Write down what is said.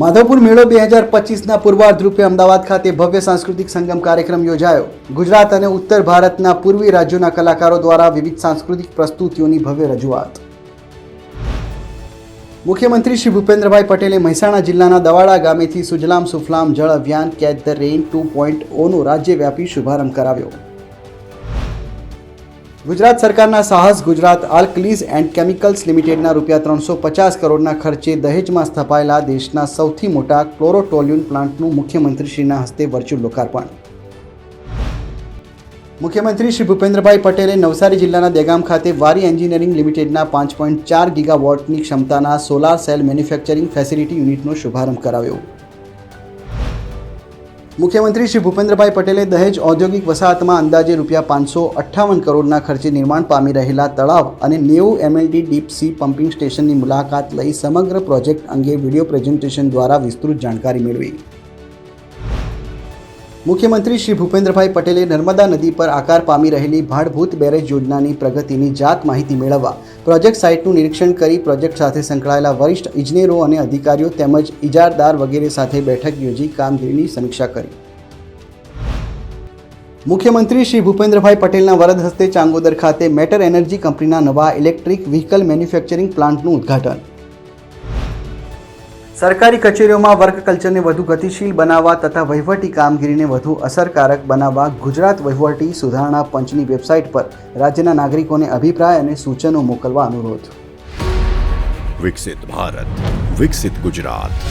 માધવપુર મેળો બે હજાર પચીસના પૂર્વાર્ધ રૂપે અમદાવાદ ખાતે ભવ્ય સાંસ્કૃતિક સંગમ કાર્યક્રમ યોજાયો. ગુજરાત અને ઉત્તર ભારતના પૂર્વી રાજ્યોના કલાકારો દ્વારા વિવિધ સાંસ્કૃતિક પ્રસ્તુતિઓની ભવ્ય રજૂઆત. મુખ્યમંત્રી શ્રી ભૂપેન્દ્રભાઈ પટેલે મહેસાણા જિલ્લાના દવાડા ગામેથી સુજલામ સુફલામ જળ અભિયાન catch the rain two point ઓનો રાજ્યવ્યાપી શુભારંભ કરાવ્યો. ગુજરાત સરકારના સાહસ ગુજરાત આલ્કલીઝ એન્ડ કેમિકલ્સ લિમિટેડના રૂપિયા ત્રણસો પચાસ કરોડના ખર્ચે દહેજમાં સ્થપાયેલા દેશના સૌથી મોટા ક્લોરોટોલ્યુન પ્લાન્ટનું મુખ્યમંત્રીશ્રીના હસ્તે વર્ચ્યુઅલ લોકાર્પણ. મુખ્યમંત્રી શ્રી ભૂપેન્દ્રભાઈ પટેલે નવસારી જિલ્લાના દેગામ ખાતે વારી એન્જિનિયરિંગ લિમિટેડના પાંચ પોઈન્ટ ચાર ગીગાવોટની ક્ષમતાના સોલાર સેલ મેન્યુફેક્ચરિંગ ફેસિલિટી યુનિટનો શુભારંભ કરાવ્યો. મુખ્યમંત્રી શ્રી ભૂપેન્દ્રભાઈ પટેલે દહેજ ઔદ્યોગિક વસાહતમાં અંદાજે રૂપિયા પાંચસો અઠ્ઠાવન કરોડના ખર્ચે નિર્માણ પામી રહેલા તળાવ અને નેવું એમએલડી ડીપ સી પમ્પિંગ સ્ટેશનની મુલાકાત લઈ સમગ્ર પ્રોજેક્ટ અંગે વીડિયો પ્રેઝન્ટેશન દ્વારા વિસ્તૃત જાણકારી મેળવી. મુખ્યમંત્રી શ્રી ભૂપેન્દ્રભાઈ પટેલે નર્મદા નદી પર આકાર પામી રહેલી ભાડભૂત બેરેજ યોજનાની પ્રગતિની જાત માહિતી મેળવવા પ્રોજેક્ટ સાઇટનું નિરીક્ષણ કરી પ્રોજેક્ટ સાથે સંકળાયેલા વરિષ્ઠ ઇજનેરો અને અધિકારીઓ તેમજ ઇજારદાર વગેરે સાથે બેઠક યોજી કામગીરીની સમીક્ષા કરી. મુખ્યમંત્રી શ્રી ભૂપેન્દ્રભાઈ પટેલના વરદ હસ્તે ચાંગોદર ખાતે મેટર એનર્જી કંપનીના નવા ઇલેક્ટ્રિક વ્હીકલ મેન્યુફેક્ચરિંગ પ્લાન્ટનું ઉદ્ઘાટન. સરકારી કચેરીઓમાં વર્ક કલ્ચરને વધુ ગતિશીલ બનાવવા તથા વહીવટી કામગીરીને વધુ અસરકારક બનાવવા ગુજરાત વહીવટી સુધારણા પંચની વેબસાઇટ પર રાજ્યના નાગરિકોને અભિપ્રાય અને સૂચનો મોકલવા અનુરોધ. વિકસિત ભારત, વિકસિત ગુજરાત.